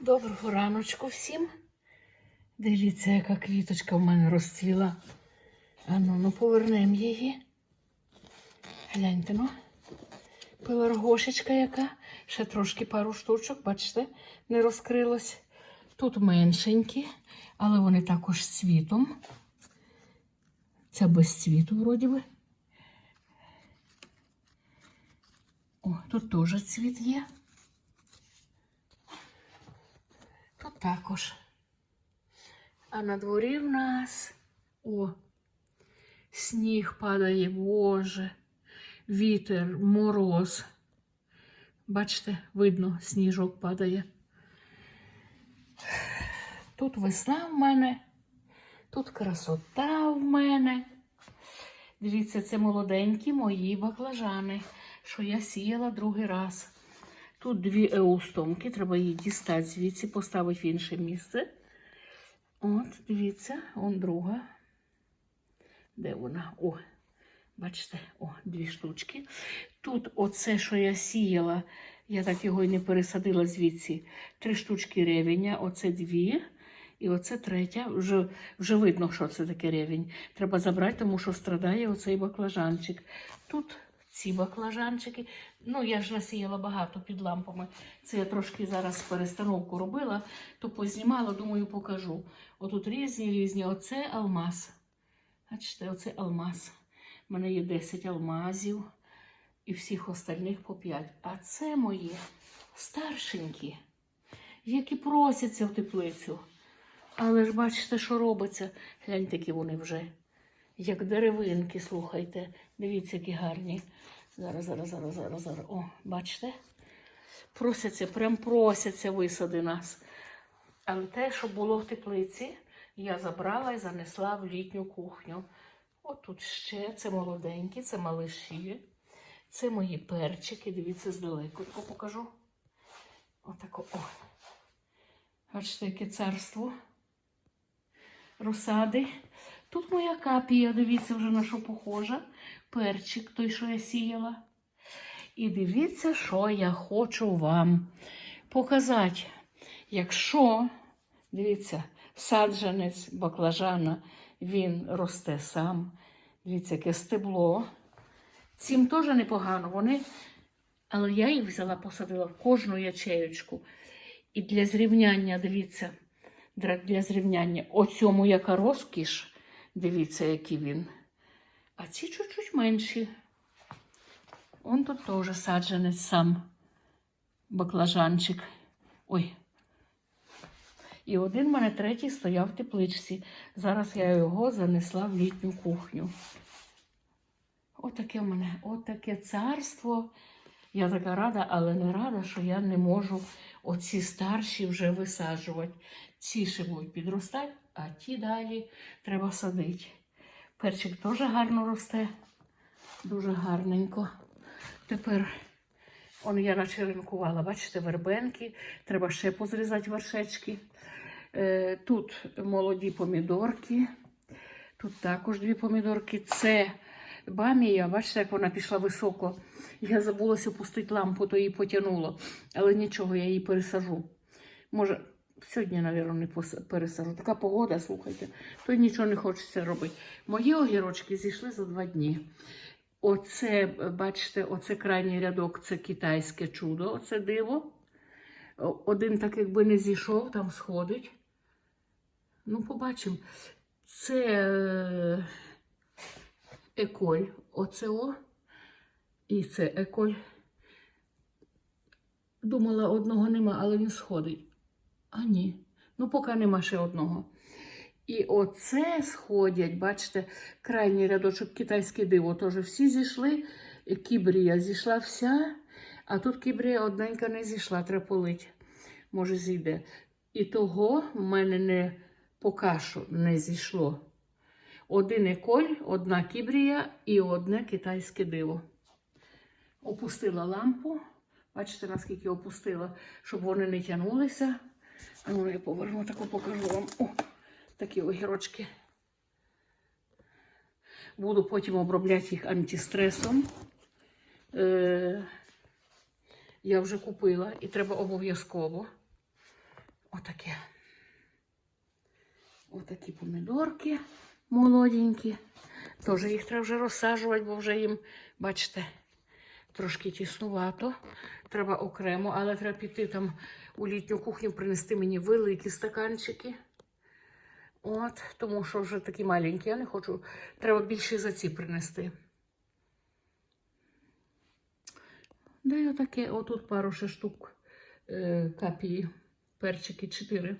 Доброго раночку всім. Дивіться, яка квіточка в мене розцвіла. Ану, ну повернемо її. Гляньте, ну. Пеларгошечка яка. Ще трошки пару штучок, бачите, не розкрилось. Тут меншенькі, але вони також з цвітом. Це без цвіту, вроді би. О, тут теж цвіт є. Тут також. А на дворі в нас о, сніг падає, Боже, вітер, мороз. Бачите, видно, сніжок падає. Тут весна в мене, тут красота в мене. Дивіться, це молоденькі мої баклажани, що я сіяла другий раз. Тут дві еустомки, треба її дістати звідси, поставити в інше місце. От, дивіться, он друга. Де вона? О, бачите, о, дві штучки. Тут оце, що я сіяла, я так його і не пересадила звідси. Три штучки ревеня, оце дві. І оце третя. Вже, вже видно, що це таке ревень. Треба забрати, тому що страдає оцей баклажанчик. Тут ці баклажанчики. Ну, я ж насіяла багато під лампами. Це я трошки зараз перестановку робила, то познімала, думаю, покажу. Отут різні різні. Оце алмаз. Бачите, оце алмаз. У мене є 10 алмазів і всіх остальних по 5. А це мої старшенькі, які просяться в теплицю. Але ж бачите, що робиться. Гляньте, які вони вже. Як деревинки, слухайте. Дивіться, які гарні. Зараз, зараз, зараз, зараз, зараз. О, бачите? Просяться, прям просяться висади нас. Але те, що було в теплиці, я забрала і занесла в літню кухню. От тут ще це молоденькі, це малиші. Це мої перчики. Дивіться, здалеку тако покажу. Отако. О. Бачите, яке царство. Розсади. Тут моя капія, дивіться, вже на що похожа. Перчик, той, що я сіяла. І дивіться, що я хочу вам показати. Якщо, дивіться, саджанець баклажана, він росте сам. Дивіться, яке стебло. Цим теж непогано. Вони, але я їх взяла, посадила в кожну ячеючку. І для зрівняння, дивіться, для зрівняння, оцьому яка розкіш. Дивіться, який він. А ці чуть-чуть менші. Он тут теж саджанець сам баклажанчик. Ой. І один в мене третій стояв в тепличці. Зараз я його занесла в літню кухню. Отаке в мене, отаке царство. Я така рада, але не рада, що я не можу оці старші вже висаджувати. Ці ще будуть підростати, а ті далі треба садити. Перчик теж гарно росте, дуже гарненько. Тепер он я начеренкувала, бачите, вербенки. Треба ще позрізати вершечки. Е, Тут молоді помідорки. Тут також дві помідорки. Це бамія, бачите, як вона пішла високо. Я забулася опустити лампу, то її потягнуло. Але нічого, я її пересажу. Може, сьогодні, мабуть, не пересажу. Така погода, слухайте, то нічого не хочеться робити. Мої огірочки зійшли за два дні. Оце, бачите, оце крайній рядок це китайське чудо, оце диво. Один так якби не зійшов, там сходить. Ну, побачимо. Це е, еколь. Оце. І це еколь. Думала, одного нема, але він сходить. А ні. Ну, поки нема ще одного. І оце сходять, бачите, крайній рядочок китайське диво. Теж всі зійшли. Кібрія зійшла вся, а тут кібрія одненька не зійшла, треба полить. Може, зійде. І того в мене не поки що не зійшло. Один еколь, одна кібрія і одне китайське диво. Опустила лампу. Бачите, наскільки опустила, щоб вони не тягнулися. Ну, я поверну таку покажу вам. О, такі огірочки. Буду потім обробляти їх антистресом. Е, я вже купила і треба обов'язково. Отаке. Отакі помідорки молоденькі. Теж їх треба вже розсаджувати, бо вже їм, бачите, трошки тіснувато. Треба окремо, але треба піти там у літню кухню, принести мені великі стаканчики. От, тому що вже такі маленькі, я не хочу. Треба більше за ці принести. Да, і отаке, отут пару ще штук е, капії, перчики, чотири.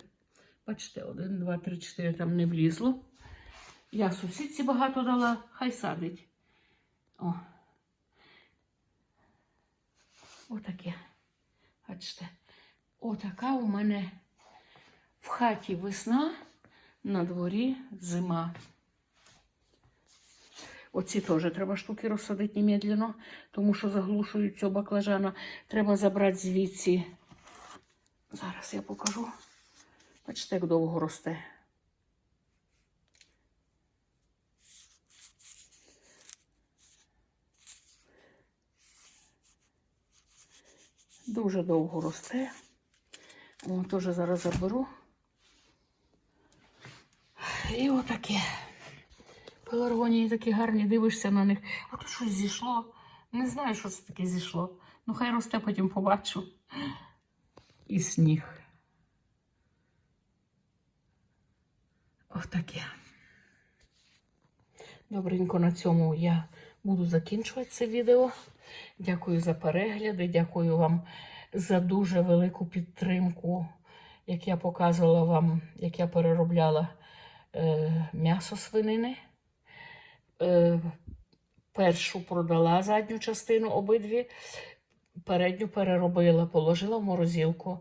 Бачите, один, два, три, чотири там не влізло. Я сусідці багато дала, хай садить. О. Отаке. Бачите. Отака у мене в хаті весна, на дворі зима. Оці теж треба штуки розсадити немедленно, тому що заглушують цього баклажана. Треба забрати звідси. Зараз я покажу. Бачите, як довго росте. Дуже довго росте. О, теж зараз заберу. І отаке. Пеларгонії такі гарні, дивишся на них. А тут щось зійшло. Не знаю, що це таке зійшло. Ну, хай росте, потім побачу. І сніг. Отаке. Добренько на цьому я буду закінчувати це відео. Дякую за перегляди, дякую вам за дуже велику підтримку, як я показувала вам, як я переробляла е, м'ясо свинини. Е, першу продала задню частину обидві, передню переробила, положила в морозилку.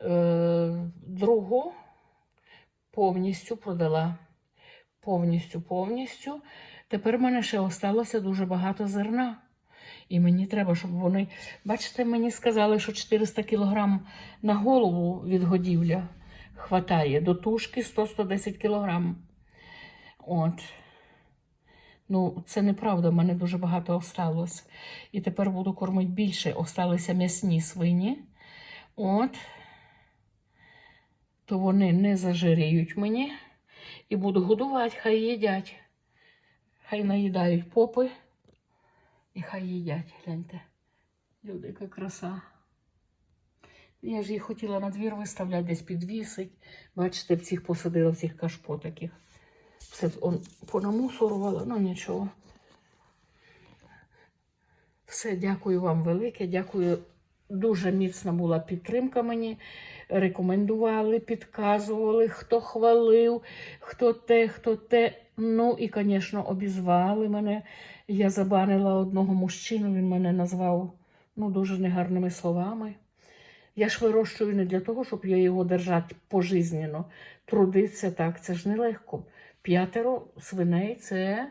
Е, другу повністю продала. Повністю, повністю. Тепер в мене ще осталося дуже багато зерна. І мені треба, щоб вони. Бачите, мені сказали, що 400 кг на голову від годівля хватає. До тушки 100-110 кг. От. Ну, це неправда, в мене дуже багато осталось. І тепер буду кормити більше. Осталися м'ясні свині. От. То вони не зажиріють мені. І буду годувати, хай їдять. Хай наїдають попи. І хай їдять, гляньте. Люди, яка краса. Я ж їх хотіла на двір виставляти, десь підвісить. Бачите, в цих посадила, в цих кашпо таких. Все он понамусорувала, ну нічого. Все, дякую вам велике. Дякую. Дуже міцна була підтримка мені. Рекомендували, підказували, хто хвалив, хто те, хто те. Ну і, звісно, обізвали мене. Я забанила одного мужчину, він мене назвав ну, дуже негарними словами. Я ж вирощую не для того, щоб я його держати пожизненно. Трудиться так, це ж нелегко. П'ятеро свиней це,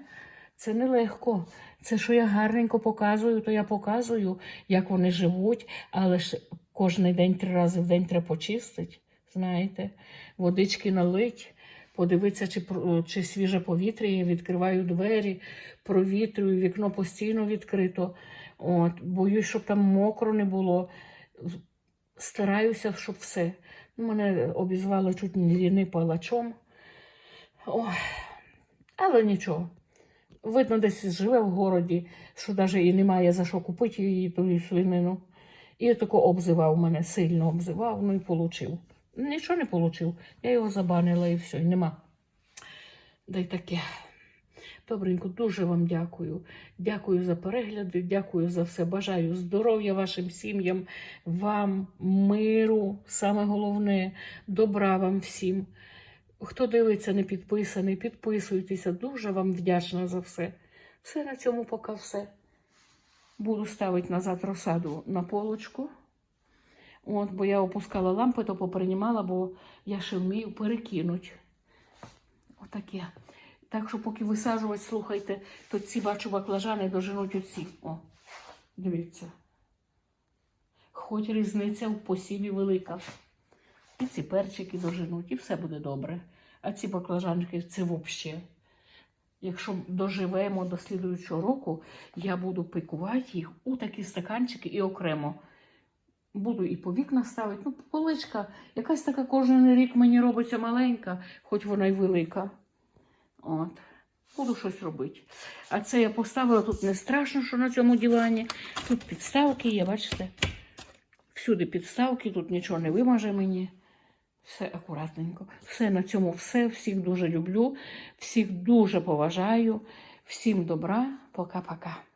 це нелегко. Це, що я гарненько показую, то я показую, як вони живуть, але ж кожен день три рази в день треба почистити, знаєте, водички налить, подивитися, чи, чи свіже повітря є, відкриваю двері, провітрюю, вікно постійно відкрито. От, боюсь, щоб там мокро не було. Стараюся, щоб все. Мене обізвали чуть ліни палачом. Ой, але нічого. Видно, десь живе в городі, що навіть і немає за що купити її ту свинину. І тако обзивав мене, сильно обзивав, ну і получив. Нічого не получив. Я його забанила і все, і нема. Да таке. Добренько, дуже вам дякую. Дякую за перегляди, дякую за все. Бажаю здоров'я вашим сім'ям, вам, миру, саме головне, добра вам всім. Хто дивиться, не підписаний, підписуйтеся. Дуже вам вдячна за все. Все на цьому поки все. Буду ставити назад розсаду на полочку. От, бо я опускала лампи, то поприймала, бо я ще вмію перекинути. Отаке. Так що, поки висаджувати, слухайте, то ці бачу баклажани доженуть оці. О, дивіться. Хоч різниця в посіві велика. І ці перчики доженуть, і все буде добре. А ці баклажанки це взагалі. Якщо доживемо до слідуючого року, я буду пикувати їх у такі стаканчики і окремо. Буду і по вікна ставити. Ну, поличка, якась така кожен рік мені робиться маленька, хоч вона й велика. От. Буду щось робити. А це я поставила тут не страшно, що на цьому дивані. Тут підставки є, бачите? Всюди підставки, тут нічого не вимаже мені. Все акуратненько. Все на цьому все. Всіх дуже люблю, всіх дуже поважаю. Всім добра. Пока-пока.